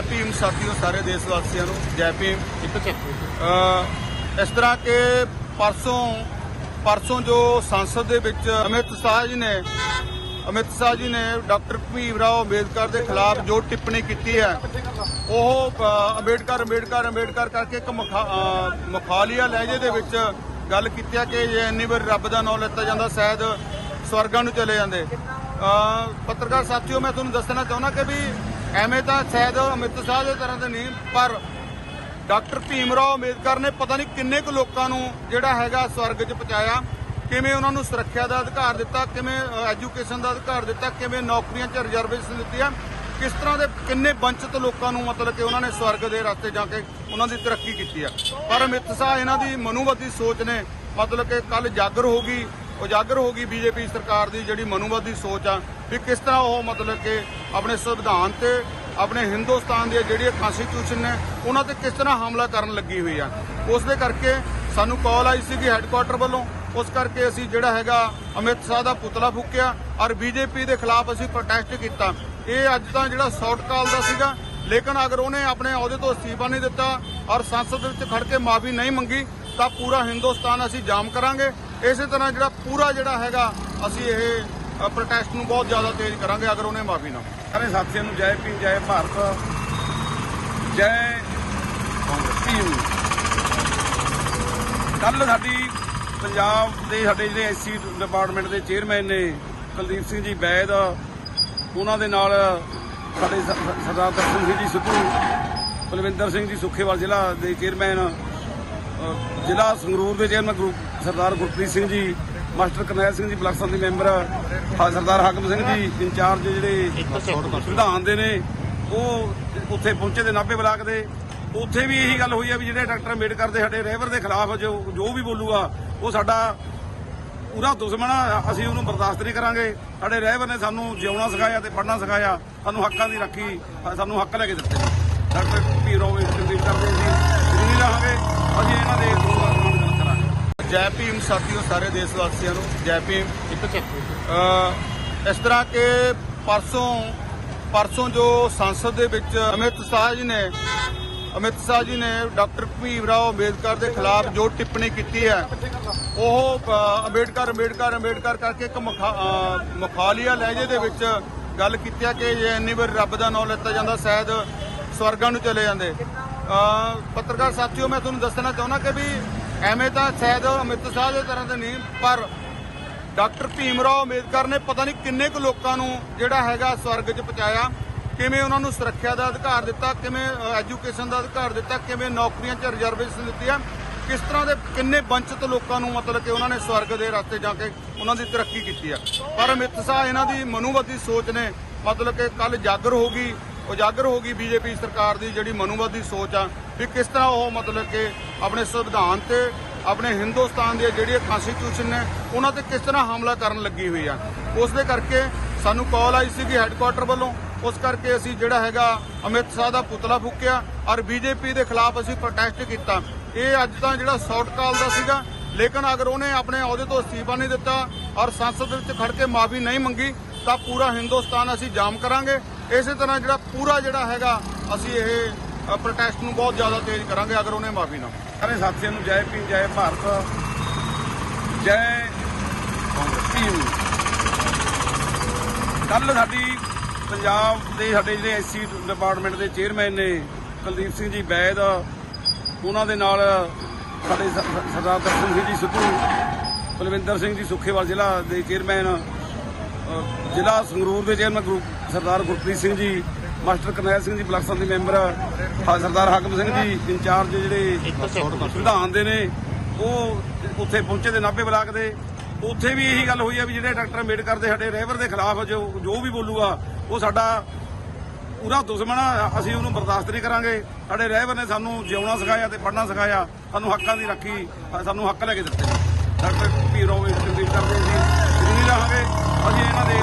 ਜੈ ਭੀਮ ਸਾਥੀਓ ਸਾਰੇ ਦੇਸ਼ ਵਾਸੀਆਂ ਨੂੰ ਜੈ ਭੀਮ। ਇੱਕ ਚੱਕ ਅ, ਇਸ ਤਰ੍ਹਾਂ ਕਿ ਪਰਸੋਂ ਪਰਸੋਂ ਜੋ ਸੰਸਦ ਦੇ ਵਿੱਚ ਅਮਿਤ ਸ਼ਾਹ ਜੀ ਨੇ ਅਮਿਤ ਸ਼ਾਹ ਜੀ ਨੇ ਡਾਕਟਰ ਭੀਮ ਰਾਓ ਅੰਬੇਦਕਰ ਦੇ ਖਿਲਾਫ ਜੋ ਟਿੱਪਣੀ ਕੀਤੀ ਹੈ ਉਹ ਅੰਬੇਦਕਰ ਅੰਬੇਦਕਰ ਅੰਬੇਦਕਰ ਕਰਕੇ ਇੱਕ ਮੁਖਾਲੀਆ ਲਹਿਜੇ ਦੇ ਵਿੱਚ ਗੱਲ ਕੀਤੀ ਹੈ ਕਿ ਜੇ ਇੰਨੀ ਵਾਰ ਰੱਬ ਦਾ ਨਾਮ ਲੈਤਾ ਜਾਂਦਾ ਸ਼ਾਇਦ ਸਵਰਗਾਂ ਨੂੰ ਚਲੇ ਜਾਂਦੇ। ਪੱਤਰਕਾਰ ਸਾਥੀਓ ਮੈਂ ਤੁਹਾਨੂੰ ਦੱਸਣਾ ਚਾਹੁੰਦਾ ਕਿ ਵੀ ਐਵੇਂ ਤਾਂ ਸ਼ਾਇਦ ਅਮਿਤ ਸ਼ਾਹ ਦੇ ਤਰ੍ਹਾਂ ਦੇ ਨਹੀਂ, ਪਰ ਡਾਕਟਰ ਭੀਮ ਰਾਓ ਅੰਬੇਦਕਰ ਨੇ ਪਤਾ ਨਹੀਂ ਕਿੰਨੇ ਕੁ ਲੋਕਾਂ ਨੂੰ ਜਿਹੜਾ ਹੈਗਾ ਸਵਰਗ 'ਚ ਪਹੁੰਚਾਇਆ, ਕਿਵੇਂ ਉਹਨਾਂ ਨੂੰ ਸੁਰੱਖਿਆ ਦਾ ਅਧਿਕਾਰ ਦਿੱਤਾ, ਕਿਵੇਂ ਐਜੂਕੇਸ਼ਨ ਦਾ ਅਧਿਕਾਰ ਦਿੱਤਾ, ਕਿਵੇਂ ਨੌਕਰੀਆਂ 'ਚ ਰਿਜ਼ਰਵੇਸ਼ਨ ਦਿੱਤੀ ਆ ਕਿਸ ਤਰ੍ਹਾਂ ਦੇ ਕਿੰਨੇ ਵੰਚਿਤ ਲੋਕਾਂ ਨੂੰ ਮਤਲਬ ਕਿ ਉਹਨਾਂ ਨੇ ਸਵਰਗ ਦੇ ਰਸਤੇ ਜਾ ਕੇ ਉਹਨਾਂ ਦੀ ਤਰੱਕੀ ਕੀਤੀ ਆ। ਪਰ ਅਮਿਤ ਸ਼ਾਹ ਇਹਨਾਂ ਦੀ ਮਨੂਵਾਦੀ ਸੋਚ ਨੇ, ਮਤਲਬ ਕਿ ਕੱਲ ਜਾਗਰ ਹੋ ਗਈ, ਉਜਾਗਰ ਹੋ ਗਈ ਬੀਜੇਪੀ ਸਰਕਾਰ ਦੀ ਜਿਹੜੀ ਮਨੂਵਾਦੀ ਸੋਚ ਆ ਵੀ ਕਿਸ ਤਰ੍ਹਾਂ ਉਹ ਮਤਲਬ ਕਿ ਆਪਣੇ ਸੰਵਿਧਾਨ ਤੇ, ਆਪਣੇ ਹਿੰਦੁਸਤਾਨ ਦੀਆਂ ਜਿਹੜੀਆਂ ਕਨਸਟੀਟਿਊਸ਼ਨ ਨੇ, ਉਹਨਾਂ ਤੇ ਕਿਸ ਤਰ੍ਹਾਂ ਹਮਲਾ ਕਰਨ ਲੱਗੀ ਹੋਈ ਆ। ਉਸ ਦੇ ਕਰਕੇ ਸਾਨੂੰ ਕਾਲ ਆਈ ਸੀ ਕਿ ਹੈੱਡਕੁਆਟਰ ਵੱਲੋਂ। ਉਸ ਕਰਕੇ ਅਸੀਂ ਜਿਹੜਾ ਹੈਗਾ ਅਮਿਤ ਸ਼ਾਹ ਦਾ ਪੁਤਲਾ ਫੂਕਿਆ ਔਰ ਬੀਜੇਪੀ ਦੇ ਖਿਲਾਫ ਅਸੀਂ ਪ੍ਰੋਟੈਸਟ ਕੀਤਾ। ਇਹ ਅੱਜ ਤਾਂ ਜਿਹੜਾ ਸ਼ਾਰਟ ਕਾਲ ਦਾ ਸੀਗਾ, ਲੇਕਿਨ ਅਗਰ ਉਹਨੇ ਆਪਣੇ ਅਹੁਦੇ ਤੋਂ ਅਸਤੀਫਾ ਨਹੀਂ ਦਿੱਤਾ ਔਰ ਸੰਸਦ ਵਿੱਚ ਖੜ ਕੇ ਮਾਫੀ ਨਹੀਂ ਮੰਗੀ, ਤਾਂ ਪੂਰਾ ਹਿੰਦੁਸਤਾਨ ਅਸੀਂ ਜਾਮ ਕਰਾਂਗੇ। ਇਸੇ ਤਰ੍ਹਾਂ ਜਿਹੜਾ ਪੂਰਾ ਜਿਹੜਾ ਹੈਗਾ ਅਸੀਂ ਇਹ ਪ੍ਰੋਟੈਸਟ ਨੂੰ ਬਹੁਤ ਜ਼ਿਆਦਾ ਤੇਜ਼ ਕਰਾਂਗੇ ਅਗਰ ਉਹਨੇ ਮਾਫੀ ਨਾ ਸਾਰੇ ਸਾਥੀਆਂ ਨੂੰ ਜੈ ਭੀਮ, ਜੈ ਭਾਰਤ, ਜੈ ਭੀਮ। ਕੱਲ ਸਾਡੀ ਪੰਜਾਬ ਦੇ ਸਾਡੇ ਜਿਹੜੇ ਐਸਸੀ ਡਿਪਾਰਟਮੈਂਟ ਦੇ ਚੇਅਰਮੈਨ ਨੇ ਕੁਲਦੀਪ ਸਿੰਘ ਜੀ ਬੈਦ, ਉਹਨਾਂ ਦੇ ਨਾਲ ਸਾਡੇ ਸਰਦਾਰ ਦਰਸ਼ਨ ਸਿੰਘ ਜੀ ਸਿੱਧੂ, ਬਲਵਿੰਦਰ ਸਿੰਘ ਜੀ ਸੁਖੇਵਾਲ ਜ਼ਿਲ੍ਹਾ ਦੇ ਚੇਅਰਮੈਨ ਜ਼ਿਲ੍ਹਾ ਸੰਗਰੂਰ ਦੇ chairman Guru, Sardar Gurpreet Singh ji master Karnail Singh ji block Samiti member Sardar Hakam Singh ji in-charge ਜਿਹੜੇ ਸੰਵਿਧਾਨ ਦੇ ਨੇ ਉਹ ਉੱਥੇ ਪਹੁੰਚੇ ਦੇ ਨਾਭੇ ਬਲਾਕ ਦੇ। ਉੱਥੇ ਵੀ ਇਹੀ ਗੱਲ ਹੋਈ ਆ ਵੀ ਜਿਹੜੇ ਡਾਕਟਰ ਅੰਬੇਡਕਰ ਦੇ ਸਾਡੇ ਰਹਿਬਰ ਦੇ ਖਿਲਾਫ ਜੋ ਜੋ ਵੀ ਬੋਲੂਗਾ ਉਹ ਸਾਡਾ ਪੂਰਾ ਦੁਸ਼ਮਣ ਆ ਅਸੀਂ ਉਹਨੂੰ ਬਰਦਾਸ਼ਤ ਨਹੀਂ ਕਰਾਂਗੇ। ਸਾਡੇ ਰਹਿਬਰ ਨੇ ਸਾਨੂੰ ਜਿਉਣਾ ਸਿਖਾਇਆ ਤੇ ਪੜ੍ਹਨਾ ਸਿਖਾਇਆ ਸਾਨੂੰ ਹੱਕਾਂ ਦੀ ਰੱਖੀ ਸਾਨੂੰ ਹੱਕ ਲੈ ਕੇ ਦਿੱਤੇ ਡਾਕਟਰ ਪੀਰੋ ਵੀ ਤਕਲੀਫ ਕਰਦੇ ਸੀ ਨਹੀਂ ਰਹਾਂਗੇ ਅਸੀਂ ਇਹਨਾਂ ਦੇ ਜੈ ਭੀਮ ਸਾਥੀਓ ਸਾਰੇ ਦੇਸ਼ ਵਾਸੀਆਂ ਨੂੰ ਜੈ ਭੀਮ। ਇਸ ਤਰ੍ਹਾਂ ਕਿ ਪਰਸੋਂ ਪਰਸੋਂ ਜੋ ਸੰਸਦ ਦੇ ਵਿੱਚ ਅਮਿਤ ਸ਼ਾਹ ਜੀ ਨੇ ਅਮਿਤ ਸ਼ਾਹ ਜੀ ਨੇ ਡਾਕਟਰ ਭੀਮ ਰਾਓ ਅੰਬੇਦਕਰ ਦੇ ਖਿਲਾਫ ਜੋ ਟਿੱਪਣੀ ਕੀਤੀ ਹੈ ਉਹ ਅੰਬੇਦਕਰ ਅੰਬੇਦਕਰ ਅੰਬੇਦਕਰ ਕਰਕੇ ਇੱਕ ਮੁਖਾਲੀਆ ਲਹਿਜੇ ਦੇ ਵਿੱਚ ਗੱਲ ਕੀਤੀ ਹੈ ਕਿ ਜੇ ਇੰਨੀ ਵਾਰ ਰੱਬ ਦਾ ਨਾਮ ਲੈਤਾ ਜਾਂਦਾ ਸ਼ਾਇਦ ਸਵਰਗਾਂ ਨੂੰ ਚਲੇ ਜਾਂਦੇ। ਪੱਤਰਕਾਰ ਸਾਥੀਓ ਮੈਂ ਤੁਹਾਨੂੰ ਦੱਸਣਾ ਚਾਹੁੰਦਾ ਕਿ ਵੀ ਐਵੇਂ ਤਾਂ ਸ਼ਾਇਦ ਅਮਿਤ ਸ਼ਾਹ ਦੇ ਤਰ੍ਹਾਂ ਦੇ ਨਹੀਂ, ਪਰ ਡਾਕਟਰ ਭੀਮ ਰਾਓ ਅੰਬੇਦਕਰ ਨੇ ਪਤਾ ਨਹੀਂ ਕਿੰਨੇ ਕੁ ਲੋਕਾਂ ਨੂੰ ਜਿਹੜਾ ਹੈਗਾ ਸਵਰਗ 'ਚ ਪਹੁੰਚਾਇਆ, ਕਿਵੇਂ ਉਹਨਾਂ ਨੂੰ ਸੁਰੱਖਿਆ ਦਾ ਅਧਿਕਾਰ ਦਿੱਤਾ, ਕਿਵੇਂ ਐਜੂਕੇਸ਼ਨ ਦਾ ਅਧਿਕਾਰ ਦਿੱਤਾ, ਕਿਵੇਂ ਨੌਕਰੀਆਂ 'ਚ ਰਿਜ਼ਰਵੇਸ਼ਨ ਦਿੱਤੀਆਂ ਕਿਸ ਤਰ੍ਹਾਂ ਦੇ ਕਿੰਨੇ ਵੰਚਿਤ ਲੋਕਾਂ ਨੂੰ ਮਤਲਬ ਕਿ ਉਹਨਾਂ ਨੇ ਸਵਰਗ ਦੇ ਰਸਤੇ ਜਾ ਕੇ ਉਹਨਾਂ ਦੀ ਤਰੱਕੀ ਕੀਤੀ ਆ। ਪਰ ਅਮਿਤ ਸ਼ਾਹ ਇਹਨਾਂ ਦੀ ਮਨੂਵਾਦੀ ਸੋਚ ਨੇ ਮਤਲਬ ਕਿ ਕੱਲ ਜਾਗਰ ਹੋ ਗਈ ਉਜਾਗਰ ਹੋ ਗਈ ਬੀਜੇਪੀ ਸਰਕਾਰ ਦੀ ਜਿਹੜੀ ਮਨੂਵਾਦੀ ਸੋਚ ਆ ਵੀ ਕਿਸ ਤਰ੍ਹਾਂ ਉਹ ਮਤਲਬ ਕਿ ਆਪਣੇ ਸੰਵਿਧਾਨ ਤੇ ਆਪਣੇ ਹਿੰਦੁਸਤਾਨ ਦੀਆਂ ਜਿਹੜੀਆਂ ਕਨਸਟੀਟਿਊਸ਼ਨ ਨੇ, ਉਹਨਾਂ ਤੇ ਕਿਸ ਤਰ੍ਹਾਂ ਹਮਲਾ ਕਰਨ ਲੱਗੀ ਹੋਈ ਆ। ਉਸ ਦੇ ਕਰਕੇ ਸਾਨੂੰ ਕਾਲ ਆਈ ਸੀ ਕਿ ਹੈੱਡਕੁਆਟਰ ਵੱਲੋਂ। ਉਸ ਕਰਕੇ ਅਸੀਂ ਜਿਹੜਾ ਹੈਗਾ ਅਮਿਤ ਸ਼ਾਹ ਦਾ ਪੁਤਲਾ ਫੂਕਿਆ ਔਰ ਬੀਜੇਪੀ ਦੇ ਖਿਲਾਫ ਅਸੀਂ ਪ੍ਰੋਟੈਸਟ ਕੀਤਾ। ਇਹ ਅੱਜ ਤਾਂ ਜਿਹੜਾ ਸ਼ਾਰਟ ਕਾਲ ਦਾ ਸੀਗਾ, ਲੇਕਿਨ ਅਗਰ ਉਹਨੇ ਆਪਣੇ ਅਹੁਦੇ ਤੋਂ ਅਸਤੀਫਾ ਨਹੀਂ ਦਿੱਤਾ ਔਰ ਸੰਸਦ ਵਿੱਚ ਖੜ ਕੇ ਮਾਫੀ ਨਹੀਂ ਮੰਗੀ, ਤਾਂ ਪੂਰਾ ਹਿੰਦੁਸਤਾਨ ਅਸੀਂ ਜਾਮ ਕਰਾਂਗੇ। ਇਸੇ ਤਰ੍ਹਾਂ ਜਿਹੜਾ ਪੂਰਾ ਜਿਹੜਾ ਹੈਗਾ, ਅਸੀਂ ਇਹ ਪ੍ਰੋਟੈਸਟ ਨੂੰ ਬਹੁਤ ਜ਼ਿਆਦਾ ਤੇਜ਼ ਕਰਾਂਗੇ, ਅਗਰ ਉਹਨੇ ਮਾਫੀ ਨਾ ਸਾਰੇ ਸਾਥੀਆਂ ਨੂੰ ਜੈ ਭੀਮ, ਜੈ ਭਾਰਤ। ਜੈ ਭੀਮ। ਕੱਲ ਸਾਡੀ ਪੰਜਾਬ ਦੇ ਸਾਡੇ ਜਿਹੜੇ ਐਸਸੀ ਡਿਪਾਰਟਮੈਂਟ ਦੇ ਚੇਅਰਮੈਨ ਨੇ, ਕੁਲਦੀਪ ਸਿੰਘ ਜੀ ਬੈਦ, ਉਹਨਾਂ ਦੇ ਨਾਲ ਸਾਡੇ ਸਰਦਾਰ ਦਰਸ਼ਨ ਸਿੰਘ ਜੀ ਸਿੱਧੂ, ਬਲਵਿੰਦਰ ਸਿੰਘ ਜੀ ਸੁਖੇਵਾਲ ਜ਼ਿਲ੍ਹਾ ਦੇ ਚੇਅਰਮੈਨ ਜ਼ਿਲ੍ਹਾ ਸੰਗਰੂਰ ਦੇ chairman, Guru Sardar Gurpreet Singh ji master Karnail Singh ji block Samiti member ਹਾ- ਸਰਦਾਰ ਹਾਕਮ ਸਿੰਘ ਜੀ ਇੰਚਾਰਜ ਜਿਹੜੇ ਸੰਵਿਧਾਨ ਦੇ ਨੇ ਉਹ ਉੱਥੇ ਪਹੁੰਚੇ ਦੇ ਨਾਭੇ ਬਲਾਕ ਦੇ। ਉੱਥੇ ਵੀ ਇਹੀ ਗੱਲ ਹੋਈ ਆ ਵੀ ਜਿਹੜੇ ਡਾਕਟਰ ਅੰਬੇਡਕਰ ਦੇ ਸਾਡੇ ਰਹਿਬਰ ਦੇ ਖਿਲਾਫ ਜੋ ਜੋ ਵੀ ਬੋਲੂਗਾ ਉਹ ਸਾਡਾ ਪੂਰਾ ਦੁਸ਼ਮਣ ਆ ਅਸੀਂ ਉਹਨੂੰ ਬਰਦਾਸ਼ਤ ਨਹੀਂ ਕਰਾਂਗੇ। ਸਾਡੇ ਰਹਿਬਰ ਨੇ ਸਾਨੂੰ ਜਿਉਣਾ ਸਿਖਾਇਆ ਤੇ ਪੜ੍ਹਨਾ ਸਿਖਾਇਆ ਸਾਨੂੰ ਹੱਕਾਂ ਦੀ ਰੱਖੀ ਸਾਨੂੰ ਹੱਕ ਲੈ ਕੇ ਦਿੱਤੇ ਡਾਕਟਰ ਪੀਰੋ ਵੀ ਤਕਲੀਫ ਕਰਦੇ ਸੀ ਨਹੀਂ ਰਹਾਂਗੇ ਅਸੀਂ ਇਹਨਾਂ ਦੇ